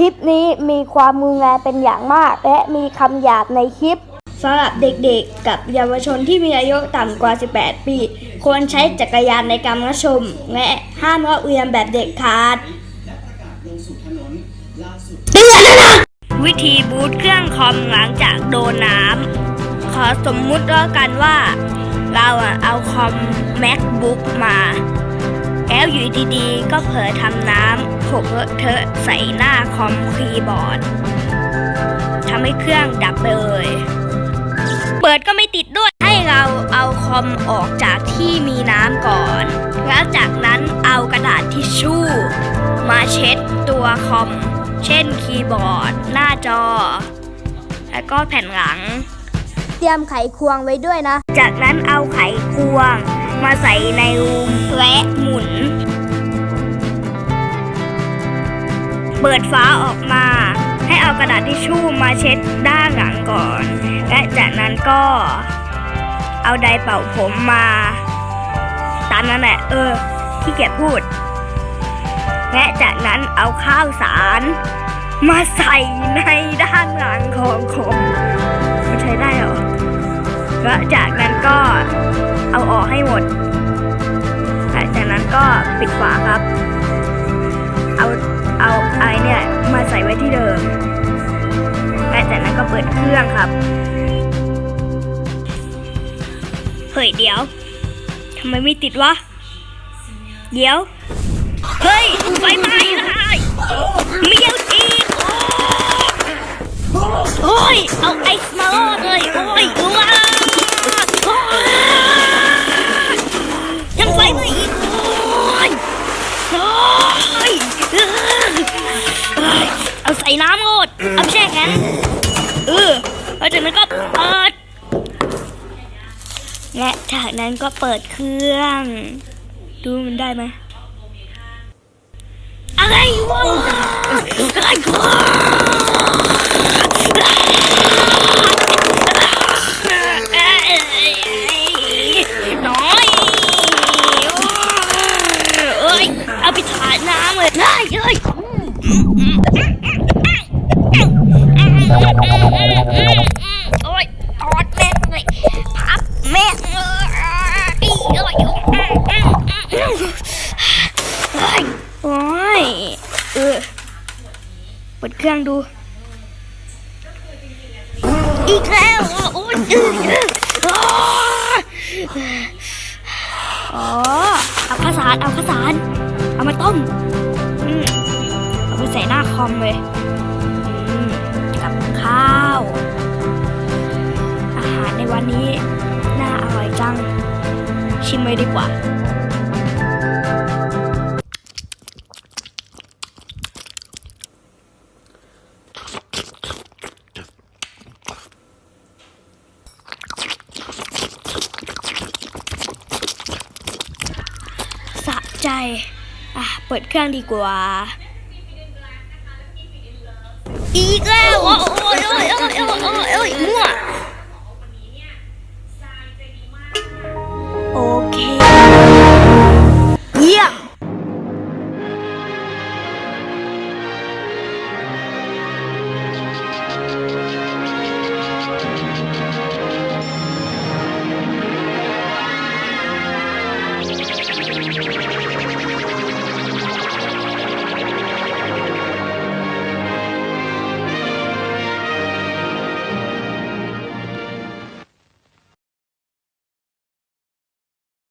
คลิปนี้มีความมุนแรงเป็นอย่างมาก และมีคำหยาบในคลิปสำหรับเด็กๆ กับเยาวชนที่มีอายุต่ำกว่า 18 ปี ควรใช้จักรยานในการรับชม และห้ามลาะเวียนแบบเด็ดขาดวิธีบูตเครื่องคอมหลังจากโดนน้ำขอสมมุติแล้วกันว่า เราเอาคอม MacBook มา แล้วอยู่ดีๆ ก็เผลอทำน้ำหกเลอะเทอะใส่หน้าคอมคีย์บอร์ดทำให้เครื่องดับไปเลย เปิดก็ไม่ติดด้วย ให้เราเอาคอมออกจากที่มีน้ำก่อน แล้วจากนั้นเอากระดาษทิชชู่ มาเช็ดตัวคอม เช่นคีย์บอร์ด หน้าจอ แล้วก็แผ่นหลัง เตรียมไขควงไว้ด้วยนะ จากนั้นเอาไขควงมาใส่ในรูมและหมุน เปิดฝาออกมา ให้เอากระดาษทิชชู่มาเช็ดด้านหลังก่อน และจากนั้นก็เอาไดเป่าผมมาตามนั้นแหละเออที่เกียจพูด และจากนั้นเอาข้าวสารมาใส่ในด้านหลังของคมมันใช้ได้เหรอและจากนั้นก็เอาออกให้หมดและจากนั้นก็ปิดฝาครับ เอา เอาไอเนี่ยมาใส่ไว้ที่เดิมและจากนั้นก็เปิดเครื่องครับเฮ้ยเดี๋ยวทำไมไม่ติดวะ เดี๋ยว เฮ้ยไฟไหม้เลยไม่ยังอีกโอ้ย เอาไอซ์มาล่อเลย โอ้ย และจากนั้นก็เปิดเครื่อง ดูมันได้ไหมอะไรวะอะไรวะน้อยเอ้ยเอาไปถ่ายน้ำเลยได้เลย ดเครื่องดู อีกแล้วอะโอ้ยอ๋อเอาข้าวสารเอาข้าวสารเอามาต้มเอาไปใส่หน้าคอมเลยอืมกับข้าว อาหารในวันนี้น่าอร่อยจัง ชิมเลยดีกว่า อะเปิดเครื่องดีกว่า อีกแล้วโอ้โ